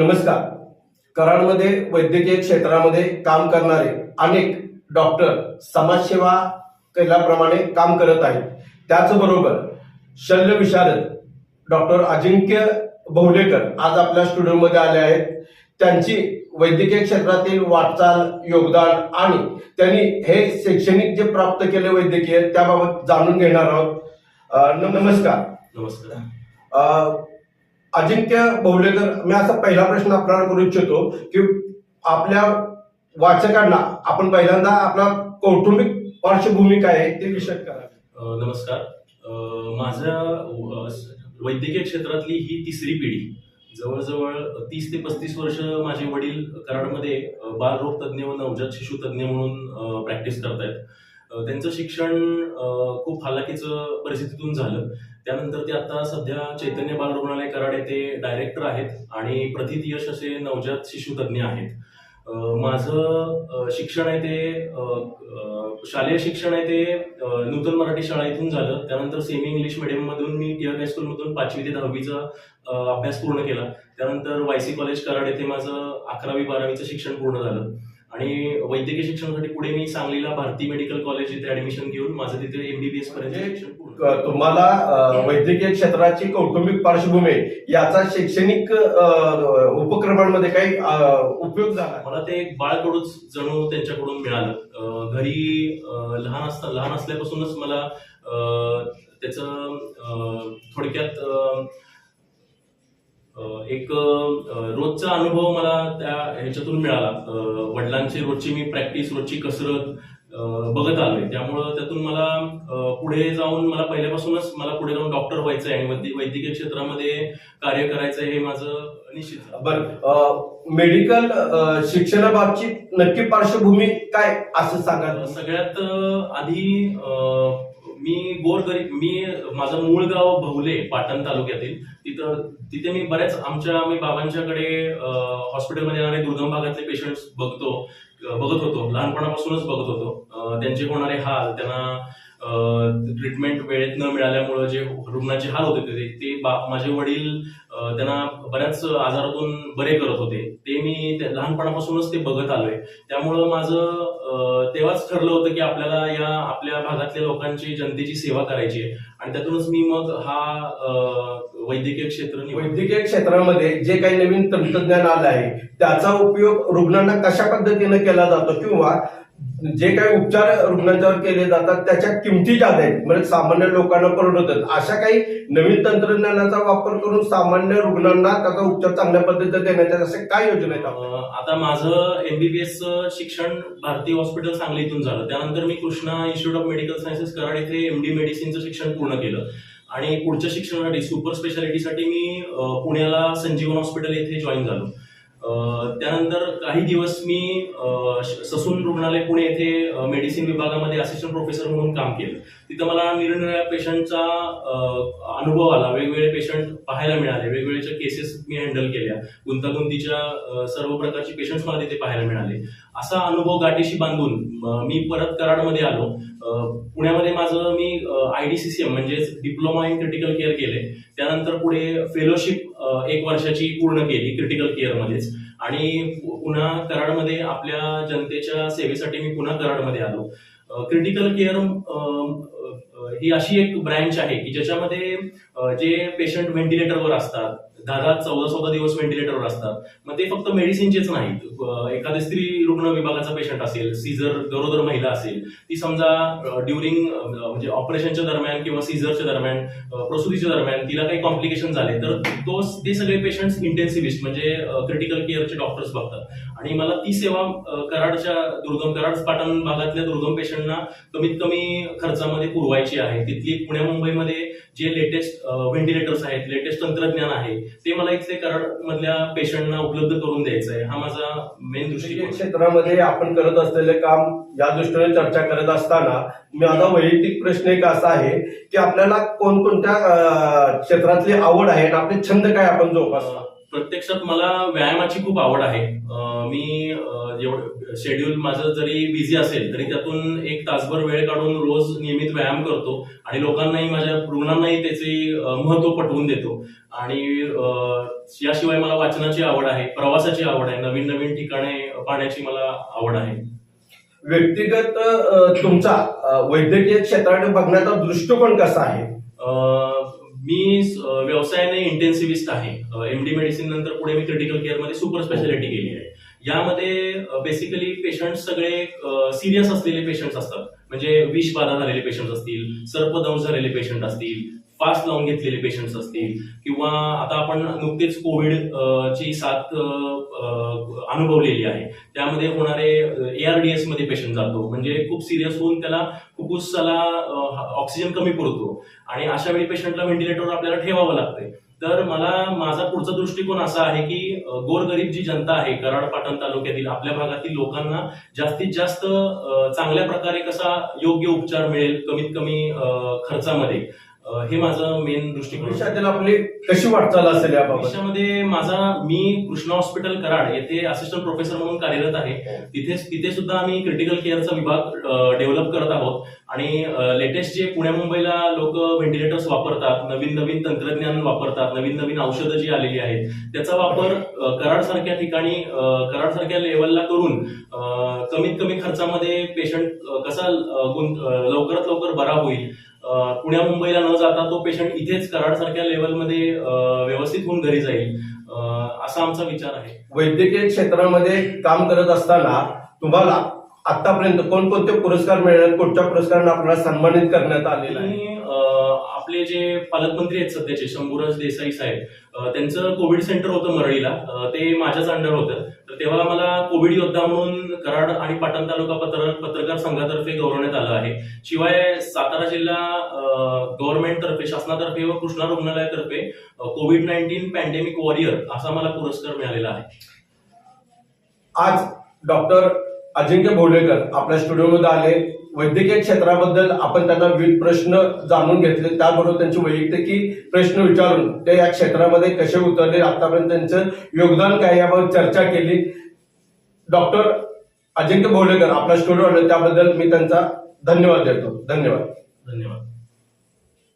नमस्कार. कराडमध्ये वैद्यकीय क्षेत्रामध्ये काम करणारे अनेक डॉक्टर समाजसेवा केल्याप्रमाणे काम करत आहेत. त्याचबरोबर शल्य विशारद डॉक्टर अजिंक्य बहुलेकर आज आपल्या स्टुडिओमध्ये आले आहेत. त्यांची वैद्यकीय क्षेत्रातील वाटचाल योगदान आणि त्यांनी हे शैक्षणिक जे प्राप्त केले वैद्यकीय त्याबाबत जाणून घेणार आहोत. नमस्कार. नमस्कार. अ, अजिंक्य बवलेकर मी असा पहिला प्रश्न आपल्याला करू इच्छितो की आपल्या वाचकांना आपण पहिल्यांदा आपला कौटुंबिक पार्श्वभूमी काय आहे ते विषय करा. नमस्कार. माझ्या वैद्यकीय क्षेत्रातली ही तिसरी पिढी जवळजवळ तीस ते पस्तीस वर्ष माझे वडील कराडमध्ये बालरोग तज्ज्ञ व नवजात शिशु तज्ज्ञ म्हणून प्रॅक्टिस करतायत. त्यांचं शिक्षण खूप हालाकीचं परिस्थितीतून झालं. त्यानंतर ते आता सध्या चैतन्य बाल रुग्णालय कराड येथे डायरेक्टर आहेत आणि प्रथित यश असे नवजात शिशुतज्ञ आहेत. माझं शिक्षण आहे ते शालेय शिक्षण आहे ते नूतन मराठी शाळा इथून झालं. त्यानंतर सेमी इंग्लिश मीडियममधून मी टिअर हायस्कूलमधून पाचवी ते दहावीचा अभ्यास पूर्ण केला. त्यानंतर वायसी कॉलेज कराड येथे माझं अकरावी बारावीचं शिक्षण पूर्ण झालं. आणि वैद्यकीय शिक्षणासाठी पुढे मी सांगलीला भारती मेडिकल कॉलेज इथे ऍडमिशन घेऊन माझं तिथे एमबीबीएस पर्यंत म्हणजे तुम्हाला वैद्यकीय क्षेत्राची कौटुंबिक पार्श्वभूमी. याचा शैक्षणिक उपक्रमांमध्ये काही उपयोग झाला मला ते एक बाळकडूच जणू त्यांच्याकडून मिळालं घरी लहान असता लहान असल्यापासूनच मला त्याचं थोडक्यात एक रोजचा अनुभव मला त्या ह्याच्यातून मिळाला. वडिलांची रोजची मी प्रॅक्टिस रोजची कसरत बघत आलोय. त्यामुळं त्यातून मला पुढे जाऊन मला पहिल्यापासूनच मला पुढे जाऊन डॉक्टर व्हायचं आहे आणि वैद्य- वैद्यकीय क्षेत्रामध्ये कार्य करायचं हे माझं निश्चित. बर. मेडिकल शिक्षणाबाबतीत नक्की पार्श्वभूमी काय असं सांगा सगळ्यात आधी मी गोरगरीब मी माझं मूळ गाव भवले पाटण तालुक्यातील. तिथं तिथे मी बऱ्याच आमच्या मी बाबांच्याकडे हॉस्पिटलमध्ये येणारे दुर्गम भागातले पेशंट्स बघतो बघत होतो. लहानपणापासूनच बघत होतो. त्यांचे होणारे हाल त्यांना ट्रीटमेंट वेळेत न मिळाल्यामुळं जे रुग्णाचे हाल होते ते ते माझे वडील त्यांना बऱ्याच आजारातून बरे करत होते. ते मी त्या- लहानपणापासूनच ते बघत आलोय. त्यामुळं माझं तेव्हाच ठरलं होतं की आपल्याला या आपल्या भागातल्या लोकांची जनतेची सेवा करायची आहे. आणि त्यातूनच मी मग हा वैद्यकीय क्षेत्र. वैद्यकीय क्षेत्रामध्ये जे काही नवीन तंत्रज्ञान आलं आहे त्याचा उपयोग रुग्णांना कशा पद्धतीने केला जातो किंवा जे काही उपचार रुग्णांच्यावर केले जातात त्याच्या किमती जास्त आहेत म्हणजे सामान्य लोकांना परवडतात अशा काही नवीन तंत्रज्ञानाचा वापर करून सामान्य रुग्णांना त्याचा उपचार चांगल्या पद्धतीने देण्याच्या असे काय योजना आहेत? आता माझं एमबीबीएस शिक्षण भारती हॉस्पिटल सांगली इथून झालं. त्यानंतर मी Krishna institute of medical sciences Karad येथे एमडी मेडिसिनचं शिक्षण पूर्ण केलं. आणि पुढच्या शिक्षणासाठी सुपर स्पेशालिटीसाठी मी पुण्याला संजीवन हॉस्पिटल येथे जॉईन झालो. त्यानंतर काही दिवस मी ससून रुग्णालय पुणे येथे मेडिसिन विभागामध्ये असिस्टंट प्रोफेसर म्हणून काम केलं. तिथं मला निरनिराळ्या पेशंटचा अनुभव आला. वेगवेगळे पेशंट पाहायला मिळाले. वेगवेगळ्या केसेस मी हँडल केल्या. गुंतागुंतीच्या सर्व प्रकारचे पेशंट्स मला तिथे पाहायला मिळाले. असा अनुभव गाठीशी बांधून मी परत कराडमध्ये आलो. पुण्यामध्ये माझं मी I D C C M म्हणजेच डिप्लोमा इन क्रिटिकल केअर केले. त्यानंतर पुढे फेलोशिप एक वर्षाची पूर्ण केली क्रिटिकल केअरमध्येच आणि पुन्हा कराडमध्ये आपल्या जनतेच्या सेवेसाठी मी पुन्हा कराडमध्ये आलो. क्रिटिकल केअर ही अशी एक ब्रँच आहे की ज्याच्यामध्ये जे पेशंट व्हेंटिलेटरवर असतात दहा दहा चौदा चौदा दिवस व्हेंटिलेटरवर असतात. मग ते फक्त मेडिसिनचेच नाहीत. एखादी स्त्री रुग्ण विभागाचा पेशंट असेल सीझर गरोदर महिला असेल ती समजा ड्युरिंग म्हणजे ऑपरेशनच्या दरम्यान किंवा सीझरच्या दरम्यान अं, प्रसूतीच्या दरम्यान तिला काही कॉम्प्लिकेशन झाले तर तो ते सगळे पेशंट्स इंटेन्सिव्हिस्ट म्हणजे क्रिटिकल केअरचे डॉक्टर्स बघतात. आणि मला ती सेवा कराडच्या दुर्गम कराड पाटण भागातल्या दुर्गम पेशंटना कमीत कमी खर्चामध्ये पुरवायची आहे. तिथली पुण्या मुंबईमध्ये जे लेटेस्ट व्हेंटिलेटर्स आहेत लेटेस्ट तंत्रज्ञान आहे ते मला इथले कराड मधल्या पेशंटना उपलब्ध करून द्यायचं आहे. हा माझा मेन वैद्यकीय दृष्टिकोन. क्षेत्रामध्ये आपण करत असलेले काम या दृष्टीने चर्चा करत असताना माझा वैयक्तिक प्रश्न एक असा आहे की आपल्याला कोणकोणत्या क्षेत्रातली आवड आहे आणि आपले छंद काय आपण जोपासता? प्रत्यक्षात मला व्यायामाची खूप आवड आहे. मी अं, जेवढं शेड्यूल माझं जरी बिझी असेल तरी त्यातून एक तासभर वेळ काढून रोज नियमित व्यायाम करतो आणि लोकांनाही माझ्या रुग्णांनाही त्याचे अं, महत्त्व पटवून देतो. आणि याशिवाय मला वाचनाची आवड आहे प्रवासाची आवड आहे नवीन नवीन ठिकाणे पाहण्याची मला आवड आहे. व्यक्तिगत तुमचा वैद्यकीय क्षेत्राकडे बघण्याचा दृष्टिकोन कसा आहे? मी व्यवसायाने इंटेन्सिव्हिस्ट आहे. एमडी मेडिसिन नंतर पुढे मी क्रिटिकल केअरमध्ये सुपर स्पेशालिटी केली आहे. यामध्ये बेसिकली पेशंट सगळे सिरियस असलेले पेशंट्स असतात. म्हणजे विष बाधा झालेले पेशंट असतील सर्पदंश झालेले पेशंट असतील फास्ट लावून घेतलेले पेशंट्स असतील. किंवा आता आपण नुकतेच कोविड ची साथ अनुभवलेली आहे. त्यामध्ये होणारे एआरडीएसमध्ये पेशंट जातो. म्हणजे खूप सिरियस होऊन त्याला फुफ्फुसाला ऑक्सिजन कमी पुरतो. आणि अशा वेळी पेशंटला व्हेंटिलेटरवर आपल्याला ठेवावं लागते. तर मला माझा पुढचा दृष्टिकोन असा आहे की गोरगरीब जी जनता आहे कराड पाटण तालुक्यातील आपल्या भागातील लोकांना जास्तीत जास्त चांगल्या प्रकारे कसा योग्य उपचार मिळेल कमीत कमी खर्चामध्ये. हे माझं मेन दृष्टिकोन आपली कशी वाटचाल असेल याबाबत? भविष्यामध्ये माझा मी कृष्णा हॉस्पिटल कराड येथे असिस्टंट प्रोफेसर म्हणून कार्यरत आहे. तिथे तिथे सुद्धा आम्ही क्रिटिकल केअरचा विभाग डेव्हलप करत आहोत. आणि लेटेस्ट जे पुण्या मुंबईला लोक व्हेंटिलेटर्स वापरतात नवीन नवीन तंत्रज्ञान वापरतात नवीन नवीन औषधं जी आलेली आहेत त्याचा वापर कराड सारख्या ठिकाणी कराड सारख्या लेवलला करून कमीत कमी खर्चामध्ये पेशंट कसा लवकरात लवकर बरा होईल पुण्या मुंबईला न जाता तो पेशंट इथेच कराड सारख्या लेवलमध्ये व्यवस्थित होऊन घरी जाईल असा आमचा विचार आहे. वैद्यकीय क्षेत्रामध्ये काम करत असताना तुम्हाला आतापर्यंत कोणकोणते पुरस्कार मिळाले? कुठच्या पुरस्कारांना आपल्याला सन्मानित करण्यात आलेलं आहे? आपले जे पालकमंत्री आहेत सध्याचे शंभूराज देसाई साहेब त्यांचं कोविड सेंटर होतं मरळीला. ते माझ्याच अंडर होतं. तर तेव्हा मला कोविड योद्धा म्हणून कराड आणि पाटण तालुका पत्र पत्रकार संघातर्फे गौरवण्यात आलं आहे. शिवाय सातारा जिल्हा गव्हर्नमेंट तर्फे शासनातर्फे व कृष्णा रुग्णालयातर्फे कोविड नाईन्टीन पॅन्डेमिक वॉरियर असा मला पुरस्कार मिळालेला आहे. आज डॉक्टर अजिंक्य भोलेकर आपल्या स्टुडिओमध्ये आले. वैद्यकीय क्षेत्राबद्दल आपण त्यांना विविध प्रश्न जाणून घेतले. त्याबरोबर त्यांचे वैयक्तिक प्रश्न विचारून ते या क्षेत्रामध्ये कसे उतरले आतापर्यंत त्यांचं योगदान काय याबाबत चर्चा केली. डॉक्टर अजिंक्य भोलेकर आपल्या स्टुडिओ आले त्याबद्दल मी त्यांचा धन्यवाद देतो. धन्यवाद. धन्यवाद.